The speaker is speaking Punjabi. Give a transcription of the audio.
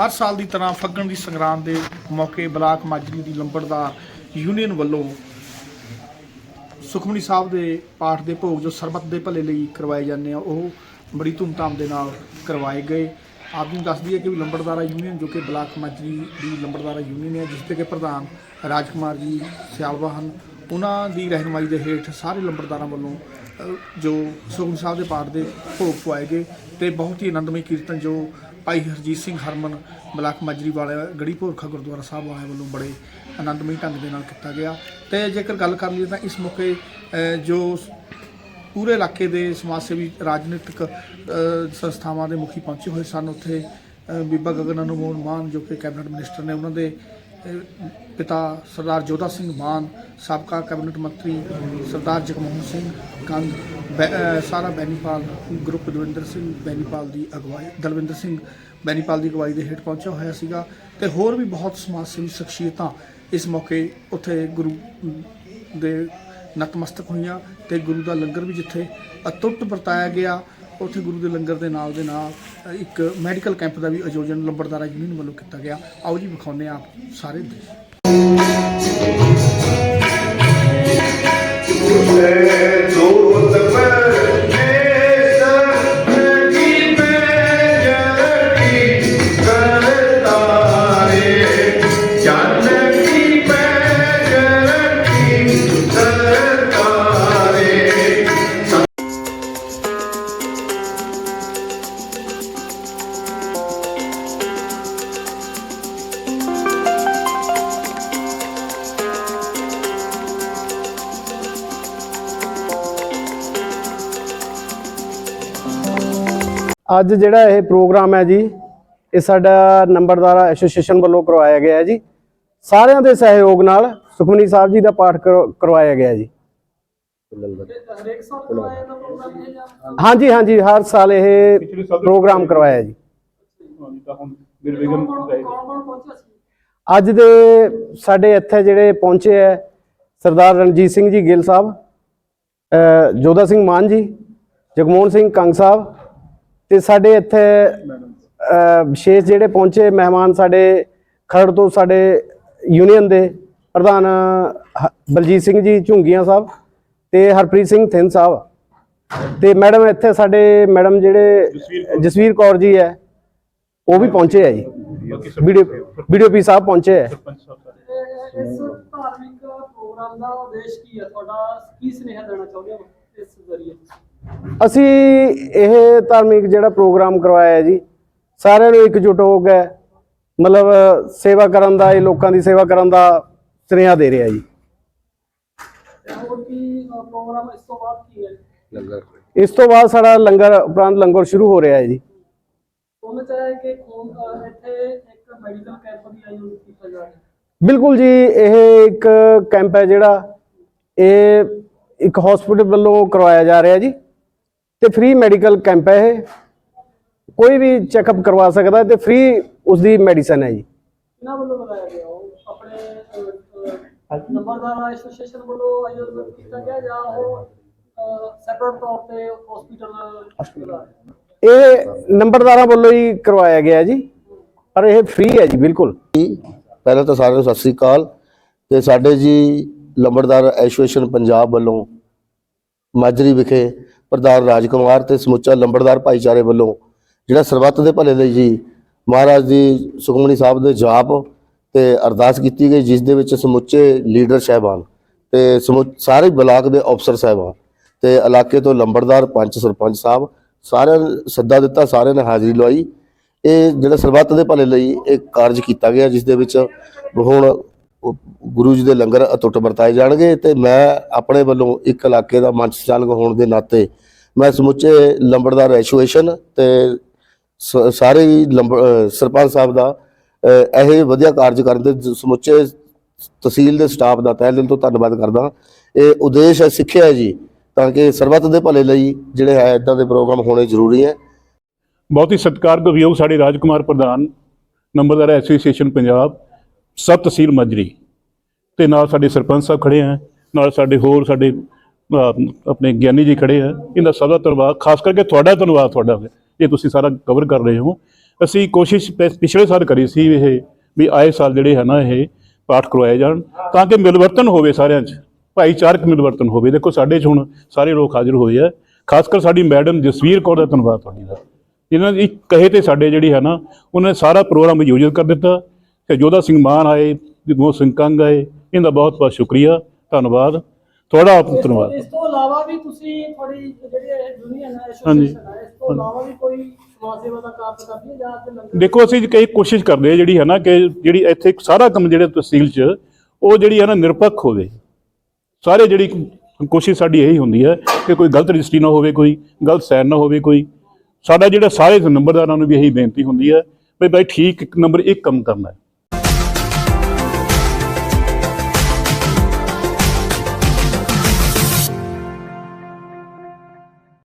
ਹਰ ਸਾਲ ਦੀ ਤਰ੍ਹਾਂ ਫੱਗਣ ਦੀ ਸੰਗਰਾਂਦ ਦੇ ਮੌਕੇ ਬਲਾਕ ਮਾਜਰੀ ਦੀ ਲੰਬੜਦਾਰ ਯੂਨੀਅਨ ਵੱਲੋਂ ਸੁਖਮਨੀ ਸਾਹਿਬ ਦੇ ਪਾਠ ਦੇ ਭੋਗ ਜੋ ਸਰਬੱਤ ਦੇ ਭਲੇ ਲਈ ਕਰਵਾਏ ਜਾਂਦੇ ਆ, ਉਹ ਬੜੀ ਧੂਮਧਾਮ ਦੇ ਨਾਲ ਕਰਵਾਏ ਗਏ। ਆਪ ਜੀ ਨੂੰ ਦੱਸਦੀ ਹੈ ਕਿ ਵੀ ਲੰਬੜਦਾਰਾ ਯੂਨੀਅਨ ਜੋ ਕਿ ਬਲਾਕ ਮਾਜਰੀ ਦੀ ਲੰਬੜਦਾਰਾ ਯੂਨੀਅਨ ਹੈ, ਜਿਸ ਦੇ ਕਿ ਪ੍ਰਧਾਨ ਰਾਜਕੁਮਾਰ ਜੀ ਸਿਆਲਵਾ ਹਨ, ਉਹਨਾਂ ਦੀ ਰਹਿਨਮਾਈ ਦੇ ਹੇਠ ਸਾਰੇ ਲੰਬੜਦਾਰਾਂ ਵੱਲੋਂ ਜੋ ਸੁਖਮਨੀ ਸਾਹਿਬ ਦੇ ਪਾਠ ਦੇ ਭੋਗ ਪਵਾਏ ਗਏ ਤੇ ਬਹੁਤ ਹੀ ਆਨੰਦਮਈ ਕੀਰਤਨ ਜੋ ਭਾਈ ਹਰਜੀਤ ਸਿੰਘ ਹਰਮਨ, ਬਲਾਕ ਮਾਜਰੀ ਵਾਲੇ ਗੜੀ ਭੋਰਖਾ ਗੁਰਦੁਆਰਾ ਸਾਹਿਬ ਵਾਲਿਆਂ ਵੱਲੋਂ ਬੜੇ ਆਨੰਦਮਈ ਢੰਗ ਦੇ ਨਾਲ ਕੀਤਾ ਗਿਆ। ਤੇ ਜੇਕਰ ਗੱਲ ਕਰ ਲਈਏ ਤਾਂ ਇਸ ਮੌਕੇ ਜੋ ਪੂਰੇ ਇਲਾਕੇ ਦੇ ਸਮਾਜ ਸੇਵੀ, ਰਾਜਨੀਤਿਕ ਸੰਸਥਾਵਾਂ ਦੇ ਮੁਖੀ ਪਹੁੰਚੇ ਹੋਏ ਸਨ, ਉੱਥੇ ਬੀਬਾ ਗਗਨ ਅਨਮੋਲ ਮਾਨ, ਜੋ ਕਿ ਕੈਬਨਿਟ ਮਿਨਿਸਟਰ ਨੇ, ਉਹਨਾਂ ਦੇ ਪਿਤਾ ਸਰਦਾਰ ਜੋਧਾ ਸਿੰਘ ਮਾਨ, ਸਾਬਕਾ ਕੈਬਨਿਟ ਮੰਤਰੀ ਸਰਦਾਰ ਜਗਮੋਹਨ ਸਿੰਘ ਕੰਗ, ਬੈ- ਸਾਰਾ ਬੈਨੀਪਾਲ ਗਰੁੱਪ ਦਵਿੰਦਰ ਸਿੰਘ ਬੈਨੀਪਾਲ ਦੀ ਅਗਵਾਈ, ਦਲਵਿੰਦਰ ਸਿੰਘ ਬੈਨੀਪਾਲ ਦੀ ਅਗਵਾਈ ਦੇ ਹੇਠ ਪਹੁੰਚਿਆ ਹੋਇਆ ਸੀਗਾ ਤੇ ਹੋਰ ਵੀ ਬਹੁਤ ਸਮਾਜ ਸੇਵੀ ਸ਼ਖਸੀਅਤਾਂ ਇਸ ਮੌਕੇ ਉੱਥੇ ਗੁਰੂ ਦੇ ਨਤਮਸਤਕ ਹੋਈਆਂ ਤੇ ਗੁਰੂ ਦਾ ਲੰਗਰ ਵੀ ਜਿੱਥੇ ਅਤੁੱਟ ਵਰਤਾਇਆ ਗਿਆ, ਉੱਥੇ ਗੁਰੂ ਦੇ ਲੰਗਰ ਦੇ ਨਾਲ ਦੇ ਨਾਲ ਇੱਕ ਮੈਡੀਕਲ ਕੈਂਪ ਦਾ ਵੀ ਆਯੋਜਨ ਲੰਬੜਦਾਰਾ ਯੂਨੀਅਨ ਵੱਲੋਂ ਕੀਤਾ ਗਿਆ। ਆਓ ਜੀ, ਵਿਖਾਉਂਦੇ ਹਾਂ ਸਾਰੇ ਦੇ। ਅੱਜ ਜਿਹੜਾ ਇਹ ਪ੍ਰੋਗਰਾਮ ਹੈ ਜੀ ਇਹ ਸਾਡਾ ਨੰਬਰਦਾਰਾ ਐਸੋਸੀਏਸ਼ਨ ਵੱਲੋਂ ਕਰਵਾਇਆ ਗਿਆ ਹੈ ਜੀ। ਸਾਰਿਆਂ ਦੇ ਸਹਿਯੋਗ ਨਾਲ ਸੁਖਮਨੀ ਸਾਹਿਬ ਜੀ ਦਾ ਪਾਠ ਕਰੋ- ਕਰਵਾਇਆ ਗਿਆ ਜੀ। ਹਾਂਜੀ ਹਾਂਜੀ ਹਰ ਸਾਲ ਇਹ ਪ੍ਰੋਗਰਾਮ ਕਰਵਾਇਆ ਜੀ। ਅੱਜ ਦੇ ਸਾਡੇ ਇੱਥੇ ਜਿਹੜੇ ਪਹੁੰਚੇ ਹੈ ਸਰਦਾਰ ਰਣਜੀਤ ਸਿੰਘ ਜੀ ਗਿੱਲ ਸਾਹਿਬ ਅ, ਜੋਧਾ ਸਿੰਘ ਮਾਨ ਜੀ ਜਗਮੋਹਨ ਸਿੰਘ ਕੰਗ ਸਾਹਿਬ ਤੇ ਸਾਡੇ ਇੱਥੇ ਅ, ਵਿਸ਼ੇਸ਼ ਜਿਹੜੇ ਪਹੁੰਚੇ ਮਹਿਮਾਨ ਸਾਡੇ ਖਰੜ ਤੋਂ ਸਾਡੇ ਯੂਨੀਅਨ ਦੇ ਪ੍ਰਧਾਨ ਬਲਜੀਤ ਸਿੰਘ ਜੀ ਝੁੰਗੀਆਂ ਸਾਹਿਬ ਤੇ ਹਰਪ੍ਰੀਤ ਸਿੰਘ ਥਿੰਨ ਸਾਹਿਬ। ਤੇ ਮੈਡਮ ਇੱਥੇ ਸਾਡੇ ਮੈਡਮ ਜਿਹੜੇ ਜਸਵੀਰ ਕੌਰ। ਜੀ ਹੈ ਉਹ ਵੀ ਪਹੁੰਚੇ ਹੈ ਜੀ। ਵੀਡੀਓ ਵੀਡੀਓ ਪੀ ਸਾਹਿਬ ਪਹੁੰਚੇ ਹੈ ਇਹ- ਇਸ ਧਾਰਮਿਕ ਪ੍ਰੋਗਰਾਮ ਦਾ ਉਦੇਸ਼ ਕੀ ਹੈ? ਤੁਹਾਡਾ ਕੀ ਸੁਨੇਹਾ ਦੇਣਾ ਚਾਹੁੰਦੇ ਹੋ ਇਸ ਜ਼ਰੀਏ? ਅਸੀਂ ਇਹ ਧਾਰਮਿਕ ਜਿਹੜਾ ਪ੍ਰੋਗਰਾਮ ਕਰਵਾਇਆ ਹੈ ਜੀ ਸਾਰਿਆਂ ਨੂੰ ਇਕਜੁੱਟ ਹੋ ਕੇ ਮਤਲਬ ਸੇਵਾ ਕਰਨ ਦਾ ਇਹ ਲੋਕਾਂ ਦੀ ਸੇਵਾ ਕਰਨ ਦਾ ਸੁਨੇਹਾ ਦੇ ਰਿਹਾ ਜੀ। ਪ੍ਰੋਗਰਾਮ ਇਸ ਤੋਂ ਬਾਅਦ ਕੀ ਹੈ ਇਸ ਤੋਂ ਬਾਅਦ ਸਾਡਾ ਲੰਗਰ ਉਪਰੰਤ ਲੰਗਰ ਸ਼ੁਰੂ ਹੋ ਰਿਹਾ ਹੈ ਜੀ। ਉਹਨਾਂ ਚਾਹੇ ਕਿ ਖੂਨ ਅ, ਇੱਥੇ ਇੱਕ ਮੈਡੀਕਲ ਕੈਂਪ ਵੀ ਆਯੋਜਿਤ ਕੀਤਾ ਜਾ ਰਿਹਾ ਹੈ ਬਿਲਕੁਲ ਜੀ ਇਹ ਇੱਕ ਕੈਂਪ ਹੈ ਜਿਹੜਾ ਇਹ ਇੱਕ ਹਸਪੀਟਲ ਵੱਲੋਂ ਕਰਵਾਇਆ ਜਾ ਰਿਹਾ ਜੀ। ਤੇ ਫ੍ਰੀ ਮੈਡੀਕਲ ਕੈਂਪ ਹੈ ਇਹ। ਕੋਈ ਵੀ ਚੈੱਕਅਪ ਕਰਵਾ ਸਕਦਾ ਤੇ ਫ੍ਰੀ ਉਸ ਦੀ ਮੈਡੀਸਨ ਹੈ ਜੀ। ਇਹਨਾਂ ਵੱਲੋਂ ਲਗਾਇਆ ਗਿਆ ਉਹ? ਆਪਣੇ ਨੰਬਰਦਾਰ ਐਸੋਸੀਏਸ਼ਨ ਵੱਲੋਂ ਆਯੋਜਿਤ ਕੀਤਾ ਗਿਆ ਜਾਂ ਉਹ ਸੈਪਰੇਟ ਤੌਰ ਤੇ ਹਸਪੀਟਲ ਇਹ ਨੰਬਰਦਾਰਾਂ ਵੱਲੋਂ ਹੀ ਕਰਵਾਇਆ ਗਿਆ ਜੀ। ਪਰ ਇਹ ਫ੍ਰੀ ਹੈ ਜੀ ਬਿਲਕੁਲ। ਪਹਿਲਾਂ ਤਾਂ ਸਾਰਿਆਂ ਨੂੰ ਸਤਿ ਸ੍ਰੀ ਅਕਾਲ ਤੇ ਸਾਡੇ ਜੀ ਲੰਬੜਦਾਰ ਐਸੋਸੀਏਸ਼ਨ ਪੰਜਾਬ ਵੱਲੋਂ ਮਾਜਰੀ ਵਿਖੇ ਪ੍ਰਧਾਨ ਰਾਜਕੁਮਾਰ ਤੇ ਸਮੁੱਚਾ ਲੰਬੜਦਾਰ ਭਾਈਚਾਰੇ ਵੱਲੋਂ ਜਿਹੜਾ ਸਰਬੱਤ ਦੇ ਭਲੇ ਲਈ ਜੀ ਮਹਾਰਾਜ ਦੀ ਸੁਖਮਨੀ ਸਾਹਿਬ ਦੇ ਜਾਪ ਤੇ ਅਰਦਾਸ ਕੀਤੀ ਗਈ, ਜਿਸ ਦੇ ਵਿੱਚ ਸਮੁੱਚੇ ਲੀਡਰ ਸਹਿਬਾਨ ਤੇ ਸਮੁ- ਸਾਰੇ ਬਲਾਕ ਦੇ ਅਫਸਰ ਸਹਿਬਾਨ ਤੇ ਇਲਾਕੇ ਤੋਂ ਲੰਬੜਦਾਰ ਪੰਚ ਸਰਪੰਚ ਸਾਹਿਬ, ਸਾਰਿਆਂ ਨੇ ਸੱਦਾ ਦਿੱਤਾ, ਸਾਰਿਆਂ ਨੇ ਹਾਜ਼ਰੀ ਲਵਾਈ। ਇਹ ਜਿਹੜਾ ਸਰਬੱਤ ਦੇ ਭਲੇ ਲਈ ਇਹ ਕਾਰਜ ਕੀਤਾ ਗਿਆ, ਜਿਸ ਦੇ ਵਿੱਚ ਹੁਣ ਗੁਰੂ ਜੀ ਦੇ ਲੰਗਰ ਅਟੁੱਟ ਵਰਤਾਏ ਜਾਣਗੇ ਤੇ ਮੈਂ ਆਪਣੇ ਵੱਲੋਂ ਇੱਕ ਇਲਾਕੇ ਦਾ ਮੰਚ ਚਾਲਕ ਹੋਣ ਦੇ ਨਾਤੇ ਮੈਂ ਸਮੁੱਚੇ ਲੰਬੜਦਾਰ ਐਸੋਸੀਏਸ਼ਨ ਤੇ ਸ- ਸਾਰੇ ਹੀ ਲੰਬ ਸਰਪੰਚ ਸਾਹਿਬ ਦਾ, ਅਹ, ਇਹ ਵਧੀਆ ਕਾਰਜ ਕਰਨ ਦੇ ਸਮੁੱਚੇ ਤਹਿਸੀਲ ਦੇ ਸਟਾਫ ਦਾ ਤਹਿ ਦਿਲ ਤੋਂ ਧੰਨਵਾਦ ਕਰਦਾ। ਇਹ ਉਦੇਸ਼ ਹੈ, ਸਿੱਖਿਆ ਹੈ ਜੀ, ਤਾਂ ਕਿ ਸਰਬੱਤ ਦੇ ਭਲੇ ਲਈ ਜਿਹੜੇ ਹੈ ਇਦਾਂ ਦੇ ਪ੍ਰੋਗਰਾਮ ਹੋਣੇ ਜ਼ਰੂਰੀ ਹੈ। ਬਹੁਤ ਹੀ ਸਤਿਕਾਰਯੋਗ ਸਾਡੇ ਰਾਜਕੁਮਾਰ ਪ੍ਰਧਾਨ, ਨੰਬਰਦਾਰ ਐਸੋਸੀਏਸ਼ਨ ਪੰਜਾਬ ਸਬ ਤਹਿਸੀਲ ਮਜਰੀ। ਤੇ ਨਾਲ ਸਾਡੇ ਸਰਪੰਚ ਸਾਹਿਬ ਖੜੇ ਆ, ਨਾਲ ਸਾਡੇ ਹੋਰ ਸਾਡੇ ਆਪਣੇ ਗਿਆਨੀ ਜੀ ਖੜੇ ਆ। ਇਹਦਾ ਸਭ ਦਾ ਧੰਨਵਾਦ, ਖਾਸ ਕਰਕੇ ਤੁਹਾਡਾ ਧੰਨਵਾਦ ਤੁਹਾਡਾ ਇਹ ਤੁਸੀਂ ਸਾਰਾ ਕਵਰ ਕਰ ਰਹੇ ਹੋ। ਅਸੀਂ ਕੋਸ਼ਿਸ਼ ਪਿਛਲੇ ਸਾਲ ਕਰੀ ਸੀ ਇਹ, ਵੀ ਆਏ ਸਾਲ ਜਿਹੜੇ ਹੈ ਨਾ ਇਹ ਪਾਠ ਕਰਵਾਏ ਜਾਣ, ਤਾਂ ਕਿ ਮਿਲਵਰਤਨ ਹੋਵੇ ਸਾਰਿਆਂ 'ਚ, ਭਾਈਚਾਰਕ ਮਿਲਵਰਤਨ ਹੋਵੇ। ਦੇਖੋ, ਸਾਡੇ 'ਚ ਹੁਣ ਸਾਰੇ ਲੋਕ ਹਾਜ਼ਰ ਹੋਏ ਆ। ਖਾਸ ਕਰ ਸਾਡੀ ਮੈਡਮ ਜਸਵੀਰ ਕੌਰ ਦਾ ਧੰਨਵਾਦ ਤੁਹਾਡੀ। ਦਾ ਇਹਨਾਂ ਦੀ ਕਹੇ ਤੇ ਸਾਡੇ ਜਿਹੜੀ ਹੈ ਨਾ, ਉਹਨਾਂ ਨੇ ਸਾਰਾ ਪ੍ਰੋਗਰਾਮ ਆਯੋਜਿਤ ਕਰ ਦਿੱਤਾ। ਤੇ ਜੋਧਾ ਸਿੰਘ ਮਾਨ ਆਏ ਜਗਮੋਹਨ ਸਿੰਘ ਕੰਗ ਆਏ ਇਹਦਾ ਬਹੁਤ ਬਹੁਤ ਸ਼ੁਕਰੀਆ ਧੰਨਵਾਦ ਤੁਹਾਡਾ ਆਪ ਧੰਨਵਾਦ। ਇਸ ਤੋਂ ਇਲਾਵਾ ਵੀ ਤੁਸੀਂ ਤੁਹਾਡੀ ਜਿਹੜੀ ਯੂਨੀਅਨ ਹੈ ਇਸ ਤੋਂ ਇਲਾਵਾ ਵੀ ਕੋਈ ਸਮਾਜ ਸੇਵਾ ਦਾ ਕੰਮ ਕਰਦੀ ਜਾਂ ਤੇ ਲੰਗਰ ਦੇਖੋ ਅਸੀਂ ਕਈ ਕੋਸ਼ਿਸ਼ ਕਰਦੇ ਜਿਹੜੀ ਹੈ ਨਾ ਕਿ ਜਿਹੜੀ ਇੱਥੇ ਸਾਰਾ ਕੰਮ ਜਿਹੜੇ ਤਹਿਸੀਲ 'ਚ ਉਹ ਜਿਹੜੀ ਹੈ ਨਾ ਨਿਰਪੱਖ ਹੋਵੇ। ਸਾਰੇ ਜਿਹੜੀ ਕੋਸ਼ਿਸ਼ ਸਾਡੀ ਇਹੀ ਹੁੰਦੀ ਹੈ ਕਿ ਕੋਈ ਗਲਤ ਰਜਿਸਟਰੀ ਨਾ ਹੋਵੇ ਕੋਈ ਗਲਤ ਸਾਈਨ ਨਾ ਹੋਵੇ ਕੋਈ। ਸਾਡਾ ਜਿਹੜਾ ਸਾਰੇ ਨੰਬਰਦਾਰਾਂ ਨੂੰ ਵੀ ਇਹੀ ਬੇਨਤੀ ਹੁੰਦੀ ਹੈ ਵੀ ਭਾਈ ਠੀਕ ਇੱਕ ਨੰਬਰ ਇੱਕ ਕੰਮ ਕਰਨਾ ਹੈ।